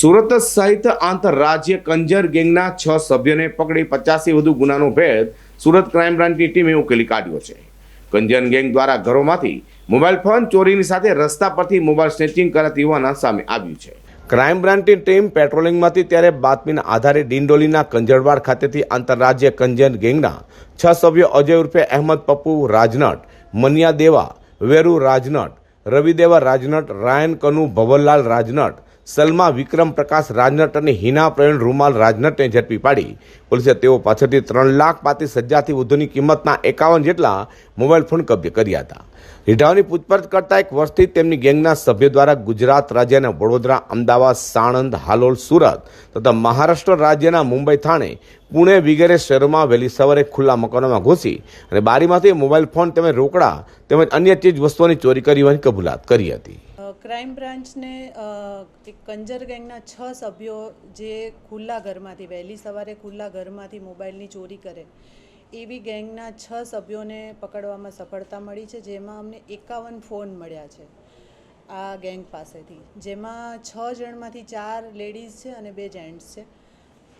સુરત સહિત આંતરરાજ્ય કંજર ગેંગના છ સભ્યોને પકડી પચાસથી વધુ ગુનાનો ભેદ સુરત ક્રાઇમ બ્રાન્ચની ટીમે ઉકેલી કાઢ્યો છે. કંજર ગેંગ દ્વારા ઘરોમાંથી મોબાઈલ ફોન ચોરીની સાથે રસ્તા પરથી મોબાઈલ સ્નેચિંગ કરાતી હોવાના સામે આવ્યું છે. ક્રાઇમ બ્રાન્ચની ટીમ પેટ્રોલિંગમાંથી ત્યારે બાતમીના આધારે ડિંડોલીના કંજરવાડ ખાતેથી આંતરરાજ્ય કંજન ગેંગના છ સભ્યો અજય ઉર્ફે અહેમદ પપ્પુ રાજનટ, મનિયા દેવા, વેરુ રાજનટ, રવિદેવા રાજનટ, રાયન કનુ ભવનલાલ રાજનટ સલમા વિક્રમ પ્રકાશ રાજનટ અને હિના પ્રવીણ રૂમાલ રાજનટને ઝડપી પાડી. પોલીસે તેઓ પાછળથી ત્રણ લાખ પાંત્રીસ હજારથી વધુની કિંમતના એકાવન જેટલા મોબાઈલ ફોન કબજે કર્યા હતા. રીઢાઓની પૂછપરછ કરતા એક વર્ષથી તેમની ગેંગના સભ્યો દ્વારા ગુજરાત રાજ્યના વડોદરા, અમદાવાદ, સાણંદ, હાલોલ, સુરત તથા મહારાષ્ટ્ર રાજ્યના મુંબઈ થાણે પુણે વગેરે શહેરોમાં વહેલી સવારે ખુલ્લા મકાનોમાં ઘૂસી અને બારીમાંથી મોબાઈલ ફોન તેમજ રોકડા તેમજ અન્ય ચીજ વસ્તુઓની ચોરી કરી હોવાની કબૂલાત કરી હતી. ક્રાઇમ બ્રાન્ચને એક કંજર ગેંગના છ સભ્યો જે ખુલ્લા ઘરમાંથી વહેલી સવારે ખુલ્લા ઘરમાંથી મોબાઈલની ચોરી કરે એવી ગેંગના છ સભ્યોને પકડવામાં સફળતા મળી છે જેમાં અમને એકાવન ફોન મળ્યા છે આ ગેંગ પાસેથી. જેમાં છ જણમાંથી ચાર લેડીઝ છે અને બે જેન્ટ્સ છે.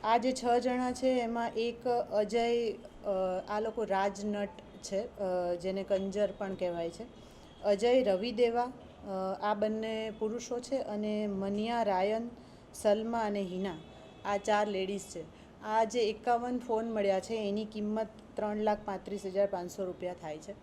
આ જે છ જણા છે એમાં એક અજય આ લોકો રાજનટ છે જેને કંજર પણ કહેવાય છે. અજય રવિ દેવા અ, આ બંને પુરુષો છે અને મનિયા, રાયન, સલમા અને હિના. આ ચાર લેડીઝ છે. આ જે એકાવન ફોન મળ્યા છે, એની કિંમત ત્રણ લાખ પાંત્રીસ હજાર પાંચસો રૂપિયા થાય છે.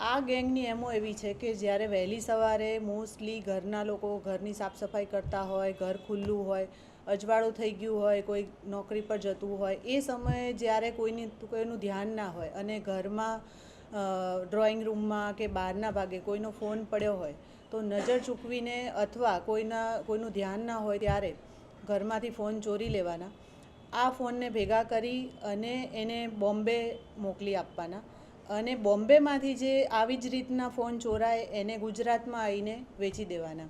આ ગેંગની એમો એવી છે કે જ્યારે વહેલી સવારે મોસ્ટલી ઘરના લોકો ઘરની સાફ સફાઈ કરતા હોય, ઘર ખુલ્લું હોય, અજવાળું થઈ ગયું હોય, કોઈ નોકરી પર જતું હોય, એ સમયે જ્યારે કોઈની કોઈનું ધ્યાન ના હોય અને ઘરમાં ડ્રોઈંગ રૂમમાં કે બહારના ભાગે કોઈનો ફોન પડ્યો હોય, તો નજર ચૂકવીને અથવા કોઈના, કોઈનું ધ્યાન ના હોય ત્યારે ઘરમાંથી ફોન ચોરી લેવાના. આ ફોનને ભેગા કરી અને એને બોમ્બે મોકલી આપવાના. અને બોમ્બેમાંથી જે આવી જ રીતના ફોન ચોરાય એને ગુજરાતમાં આવીને વેચી દેવાના.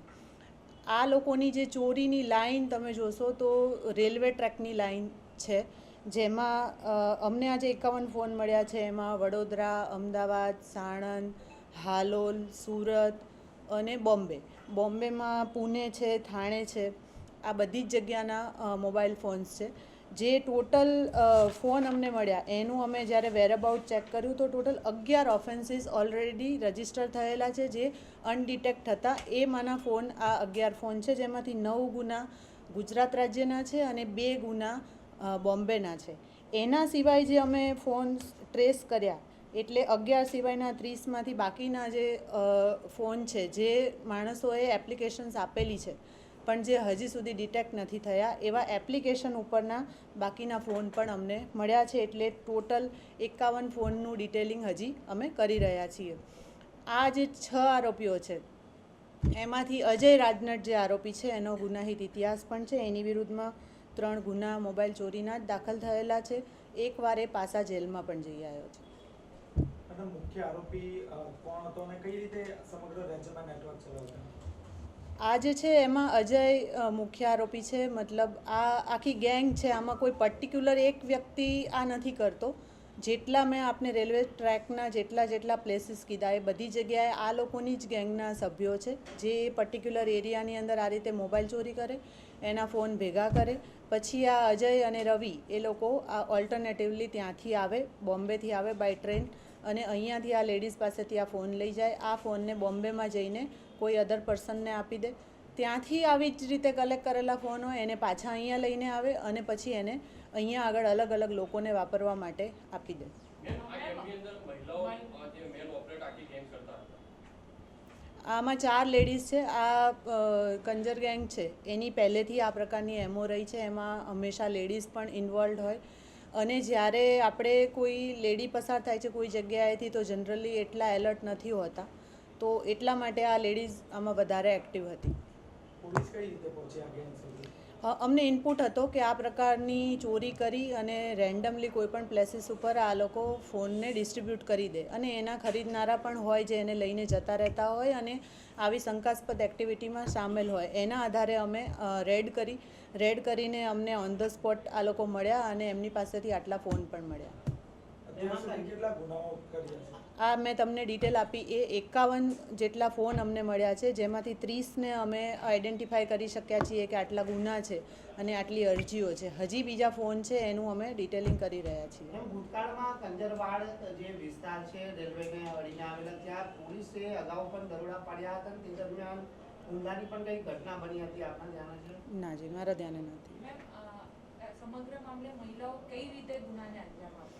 આ લોકોની જે ચોરીની લાઈન તમે જોશો તો રેલવે ટ્રેકની લાઈન છે. જેમાં અમને આજે એકાવન ફોન મળ્યા છે. એમાં વડોદરા, અમદાવાદ, સાણંદ, હાલોલ, સુરત અને બોમ્બે. બોમ્બેમાં પુણે છે, થાણે છે. આ બધી જ જગ્યાના મોબાઈલ ફોન્સ છે. જે ટોટલ ફોન અમને મળ્યા. એનું અમે જ્યારે વેરઅબાઉટ ચેક કર્યું તો ટોટલ અગિયાર ઓફેન્સીસ ઓલરેડી રજિસ્ટર થયેલા છે જે અનડિટેક્ટ હતા. એ માના ફોન આ અગિયાર ફોન છે. જેમાંથી નવ ગુના ગુજરાત રાજ્યના છે અને બે ગુના બોમ્બેના છે. એના સિવાય જે અમે ફોન ટ્રેસ કર્યા, એટલે અગિયાર સિવાયના ત્રીસમાંથી બાકીના જે ફોન છે, જે માણસોએ એપ્લિકેશન્સ આપેલી છે, પણ જે હજી સુધી ડિટેક્ટ નથી થયા, એવા એપ્લિકેશન ઉપરના બાકીના ફોન પણ અમને મળ્યા છે, એટલે ટોટલ એકાવન ફોનનું ડિટેલિંગ હજી અમે કરી રહ્યા છીએ. આ જે છ આરોપીઓ છે, એમાંથી અજય રાજનટ જે આરોપી છે, એનો ગુનાહિત ઇતિહાસ પણ છે, એની વિરુદ્ધમાં ત્રણ ગુના મોબાઈલ ચોરીના જ દાખલ થયેલા છે. એકવાર એ પાસા જેલમાં પણ જઈ આવ્યો છે. મુખ્ય આરોપી કોણ હતો અને કઈ રીતે સમગ્ર રાજ્યમાં નેટવર્ક ચલાવતા? આ જે છે એમાં અજય મુખ્ય આરોપી છે. મતલબ આ આખી ગેંગ છે. આમાં કોઈ પર્ટિક્યુલર એક વ્યક્તિ આ નથી કરતો. જેટલા મેં આપને રેલવે ટ્રેકના જેટલા જેટલા પ્લેસીસ કીધા, એ બધી જગ્યાએ આ લોકોની જ ગેંગના સભ્યો છે, જે પર્ટિક્યુલર એરિયાની અંદર આ રીતે મોબાઈલ ચોરી કરે, એના ફોન ભેગા કરે, પછી આ અજય અને રવિ, એ લોકો આ ઓલ્ટરનેટિવલી ત્યાંથી આવે, બોમ્બેથી આવે બાય ટ્રેન અને અહીંયાથી આ લેડીઝ પાસેથી આ ફોન લઈ જાય, આ ફોનને બોમ્બેમાં જઈને કોઈ અધર પર્સનને આપી દે. ત્યાંથી આવી જ રીતે કલેક્ટ કરેલા ફોન હોય, એને પાછા અહીંયા લઈને આવે અને પછી એને અહીંયા આગળ અલગ અલગ લોકોને વાપરવા માટે આપી દે. આમાં ચાર લેડીઝ છે આ કંજર ગેંગ છે. એની પહેલેથી આ પ્રકારની એમો રહી છે એમાં હંમેશા લેડીઝ પણ ઇન્વોલ્વ હોય. અને જ્યારે આપણે કોઈ લેડી પસાર થાય છે કોઈ જગ્યાએથી તો જનરલી એટલા એલર્ટ નથી હોતા. તો એટલા માટે આ લેડીઝ આમાં વધારે એક્ટિવ હતી. પોલીસ કઈ રીતે પહોંચી આ ગેંગ સુધી? અ, અમને ઇનપુટ હતો કે આ પ્રકારની ચોરી કરી અને રેન્ડમલી કોઈ પણ પ્લેસીસ ઉપર આ લોકો ફોનને ડિસ્ટ્રીબ્યુટ કરી દે. અને એના ખરીદનારા પણ હોય જે એને લઈને જતા રહેતા હોય અને આવી શંકાસ્પદ એક્ટિવિટીમાં સામેલ હોય. એના આધારે અમે રેડ કરી. રેડ કરીને અમને ઓન ધ સ્પોટ આ લોકો મળ્યા અને એમની પાસેથી આટલા ફોન પણ મળ્યા. આ મેં તમને ડિટેલ આપી. એ એકાવન જેટલા ફોન અમને મળ્યા છે જેમાંથી ત્રીસને અમે આઈડેન્ટિફાય કરી શક્યા છીએ કે આટલા ગુના છે અને આટલી અરજીઓ છે. હજી બીજા ફોન છે એનું અમે ડિટેલિંગ કરી રહ્યા છીએ. ભૂતકાળમાં કંજરવાડ જે વિસ્તાર છે રેલવેને અડીને આવેલા ત્યાં પોલીસે અગાઉ પણ દરોડા પાડ્યા હતા તે દરમિયાન હુમલાની પણ કઈ ઘટના બની હતી? આપણા ધ્યાન છે? ના જી મારા ધ્યાને નથી. સમગ્ર મામલે મહિલાઓ કઈ રીતે ગુનાને અંજામ આપે?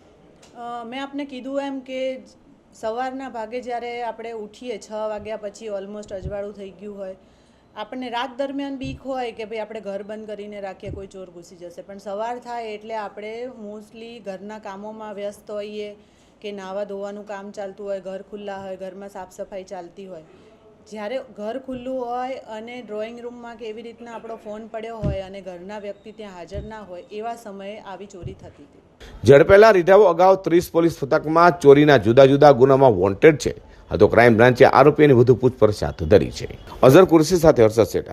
મેં આપને કીધું એમ કે સવારના ભાગે જ્યારે આપણે ઉઠીએ છ વાગ્યા પછી ઓલમોસ્ટ અજવાળું થઈ ગયું હોય, આપણને રાત દરમિયાન બીક હોય કે ભાઈ આપણે ઘર બંધ કરીને રાખીએ, કોઈ ચોર ઘૂસી જશે. પણ સવાર થાય એટલે આપણે મોસ્ટલી ઘરના કામોમાં વ્યસ્ત હોઈએ કે નાવા ધોવાનું કામ ચાલતું હોય, ઘર ખુલ્લા હોય, ઘરમાં સાફ સફાઈ ચાલતી હોય. જ્યારે ઘર ખુલ્લું હોય અને ડ્રોઈંગ રૂમમાં કે એવી રીતના આપણો ફોન પડ્યો હોય અને ઘરના વ્યક્તિ ત્યાં હાજર ના હોય, એવા સમયે આવી ચોરી થતી હતી. ઝડપેલા રીઢાઓ અગાઉ ત્રીસ પોલીસ પથકમાં ચોરીના જુદા જુદા ગુનામાં વોન્ટેડ છે. આ તો ક્રાઇમ બ્રાન્ચે આરોપીની વધુ પૂછપરછ હાથ ધરી છે. અઝર કુરશી સાથે હર્ષદ શેઠા.